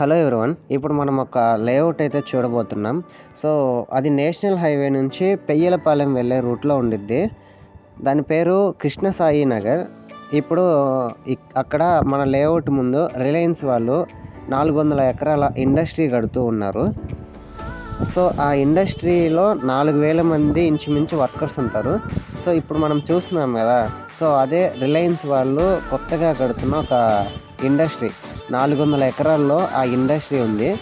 Hello everyone ఇప్పుడు మనం ఒక లేఅవుట్ అయితే చూడబోతున్నాం. సో అది నేషనల్ హైవే నుంచి పెయ్యలపాలెం వెళ్ళే రూట్లో ఉండిద్ది. దాని పేరు కృష్ణసాయి నగర్. ఇప్పుడు అక్కడ మన లేఅవుట్ ముందు రిలయన్స్ వాళ్ళు నాలుగు వందల ఎకరాల ఇండస్ట్రీ కడుతూ ఉన్నారు. సో ఆ ఇండస్ట్రీలో నాలుగు వేల మంది ఇంచుమించు వర్కర్స్ ఉంటారు. సో ఇప్పుడు మనం చూస్తున్నాం కదా సో అదే రిలయన్స్ వాళ్ళు కొత్తగా కడుతున్న ఒక ఇండస్ట్రీ. నాలుగు వందల ఎకరాల్లో ఆ ఇండస్ట్రీ ఉంది.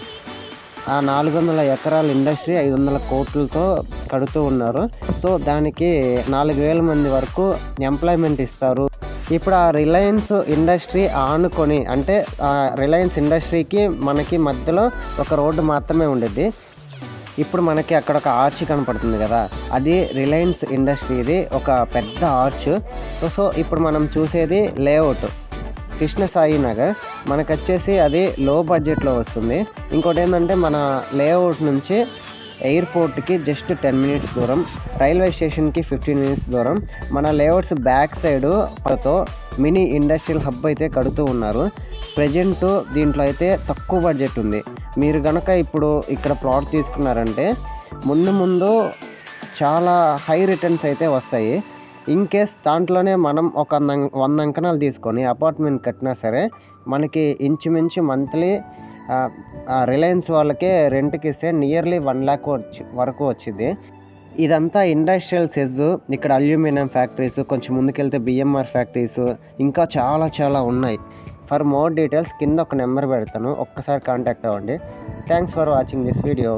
ఆ నాలుగు వందల ఎకరాల ఇండస్ట్రీ ఐదు వందల కోట్లతో కడుతూ ఉన్నారు. సో దానికి నాలుగు వేల మంది వరకు ఎంప్లాయ్మెంట్ ఇస్తారు. ఇప్పుడు ఆ రిలయన్స్ ఇండస్ట్రీ ఆనుకొని అంటే ఆ రిలయన్స్ ఇండస్ట్రీకి మనకి మధ్యలో ఒక రోడ్డు మాత్రమే ఉండేది. ఇప్పుడు మనకి అక్కడ ఒక ఆర్చ్ కనపడుతుంది కదా. అది రిలయన్స్ ఇండస్ట్రీది ఒక పెద్ద ఆర్చ్. సో ఇప్పుడు మనం చూసేది లేఅవుట్. కృష్ణసాయి నగర్ మనకు వచ్చేసి అది లో బడ్జెట్లో వస్తుంది. ఇంకోటి ఏంటంటే మన లేఅవుట్ నుంచి ఎయిర్పోర్ట్కి జస్ట్ టెన్ మినిట్స్ దూరం రైల్వే స్టేషన్కి ఫిఫ్టీన్ మినిట్స్ దూరం. మన లేఅవుట్స్ బ్యాక్ సైడుతో మినీ ఇండస్ట్రియల్ హబ్ అయితే కడుతూ ఉన్నారు. ప్రజెంట్ దీంట్లో అయితే తక్కువ బడ్జెట్ ఉంది. మీరు కనుక ఇప్పుడు ఇక్కడ ప్లాట్ తీసుకున్నారంటే ముందు ముందు చాలా హై రిటర్న్స్ అయితే వస్తాయి. ఇన్ కేస్ దాంట్లోనే మనం ఒక వంద అంకణాలు తీసుకొని అపార్ట్మెంట్ కట్టినా సరే మనకి ఇంచుమించు మంత్లీ రిలయన్స్ వాళ్ళకే రెంట్కి ఇస్తే నియర్లీ వన్ ల్యాక్ వచ్చి వరకు వచ్చింది. ఇదంతా ఇండస్ట్రియల్ సెజ్ ఇక్కడ అల్యూమినియం ఫ్యాక్టరీస్ కొంచెం ముందుకెళ్తే బిఎంఆర్ ఫ్యాక్టరీస్ ఇంకా చాలా చాలా ఉన్నాయి. ఫర్ మోర్ డీటెయిల్స్ కింద ఒక నెంబర్ పెడతాను. ఒక్కసారి కాంటాక్ట్ అవ్వండి. Thanks for watching this video